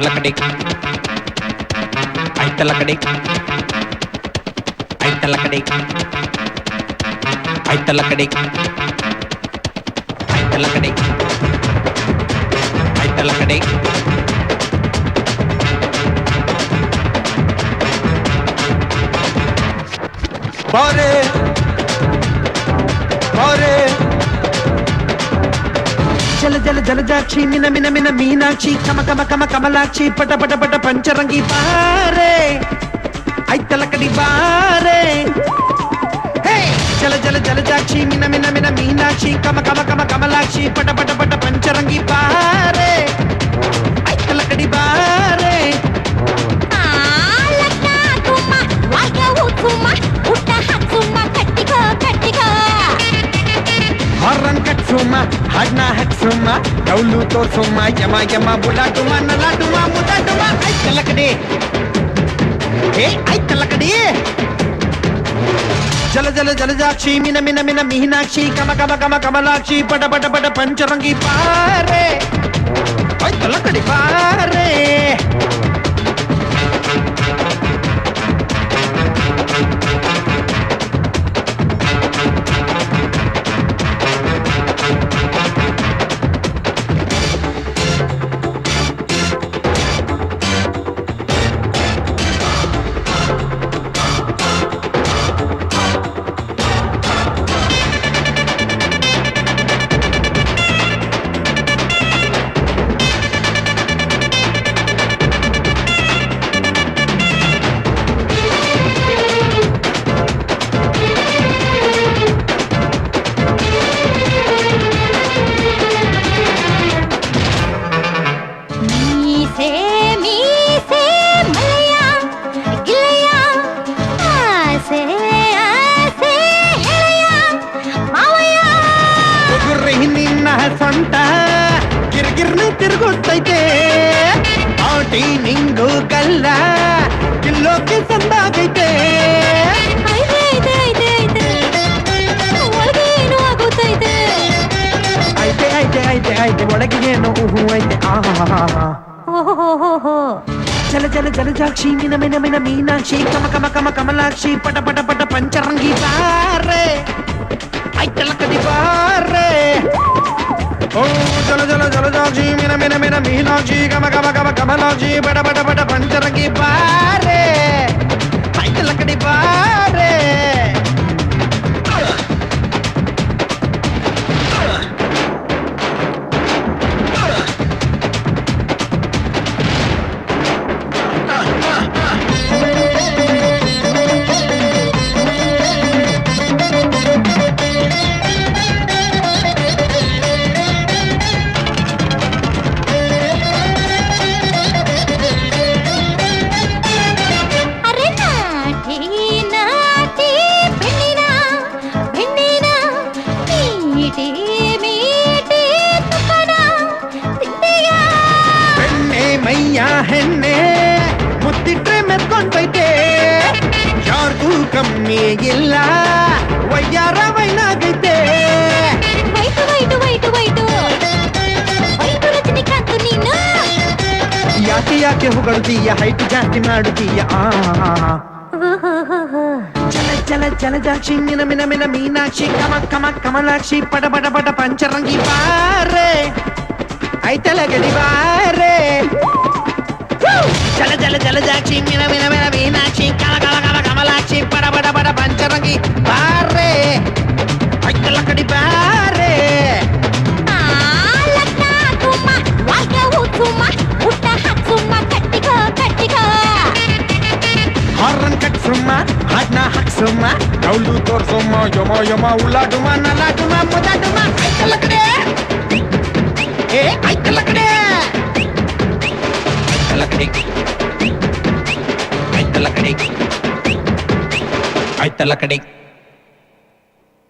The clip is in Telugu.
తలకడి ఐ తలకడి ఐ తలకడి ఐ తలకడి ఐ తలకడి ఐ తలకడి బారే బారే జల జలజాక్షి మిన మిన మిన మీనాక్షి కమ కమ కమ కమలాక్షి పట పట పట పంచరంగి బారే ఐతలకడి బారే జల జల జలజాక్షి మిన మిన మిన మీనాక్షి కమ కమ కమ కమలాక్షి పట పట పట పంచరంగి బారే సుమ్మ హడ్నా హట్ సుమ్మ డౌలు తో సుమ్మ యమ యమ బులాటుమ నలాటుమ ములాటుమ ఐతలకడి ఏ ఐతలకడి జల జల జలజాక్షి మిన మిన మిన మీనాక్షి కమ కమ కమ కమలాక్షి పట పట పట పంచరంగి పారే ఐతలకడి పారే ನಿನ್ನ ಸೊಂಟ ಗಿರ್ಗಿರ್ನ ತಿರುಗುತ್ತೈತೆ ಆಟಿ ನಿಂಗು ಕಲ್ಲ ಕಿಲ್ಲೋಕೆ ಸಂದಾಗೈತೆ ಐತೆ ಐತೆ ಐತೆ ಐತೆ ಒಳಗೆ ಏನು ಊಹು ಐತೆ ಆಹಾ ఓహోహోహో జల జల జలజాక్షి మినమిన మిన మీనాక్షి కమ కమ కమ కమలాక్షి పట పట పట పంచరంగీతా మీనాజీ మిన మిన మిన మీనాజీ గమ గమ గమ కమలాజీ బడ బడ బడ పంచరకి పా ಯಾ ಹೆಣ್ಣೆ ಮುತ್ತಿಟ್ರೆ ಮೆತ್ಕೊಂಡೈತೆ ಯಾರ್ಗೂ ಕಮ್ಮಿ ಇಲ್ಲ ವಯ್ಯಾರ ವೈನಾಗೈತೆ wait wait wait wait wait Rajinikanth ನೀನು ಯಾಕೆ ಯಾಕೆ ಹೊಗಳುತ್ತೀಯ ಹೈಟ್ ಜಾಸ್ತಿ ಮಾಡುತ್ತೀಯ ಆ చల జలజాక్షి మిన మిన మిన మీనాక్షి కమ కమ కమలాక్షి పడ పడ పడ పంచరంగి పారే అయితే లగడివా జల జల జలజాక్షి మిన మిన మిన మీనాక్షి కల కల కల కమలాక్షి పడ పడ పడ పంచరంగి బారే ఐకలకడి బారే ఆలక తుమ్మ వాగే ఊతుమ్మ ఉట్ట హత్తుమ్మ కట్టికో కట్టికో హారన్ కట్ సుమ్మ హాడ్న హక్ సుమ్మ డౌలు తోర్ సుమ్మ యమ ஐத்தல கடை ஐத்தல